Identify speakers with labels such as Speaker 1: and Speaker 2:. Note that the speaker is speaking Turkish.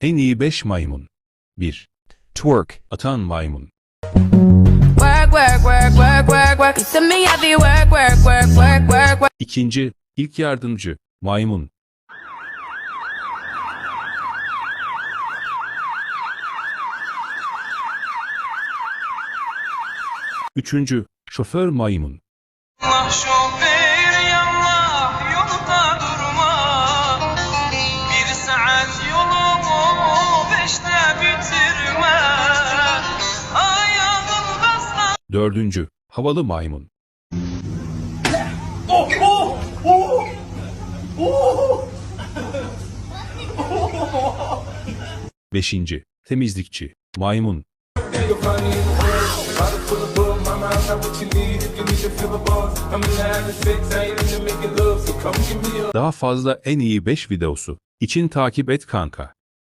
Speaker 1: En iyi 5 maymun. 1.
Speaker 2: Twerk.
Speaker 1: Atan maymun.
Speaker 3: Work, work, work, work, work, work. Me, be work, work, work, work, work, work.
Speaker 1: İkinci. İlk yardımcı. Maymun. Üçüncü. Şoför maymun.
Speaker 4: Allah
Speaker 1: Dördüncü. Havalı maymun. Beşinci. Temizlikçi. Maymun. Daha fazla en iyi 5 videosu için takip et kanka.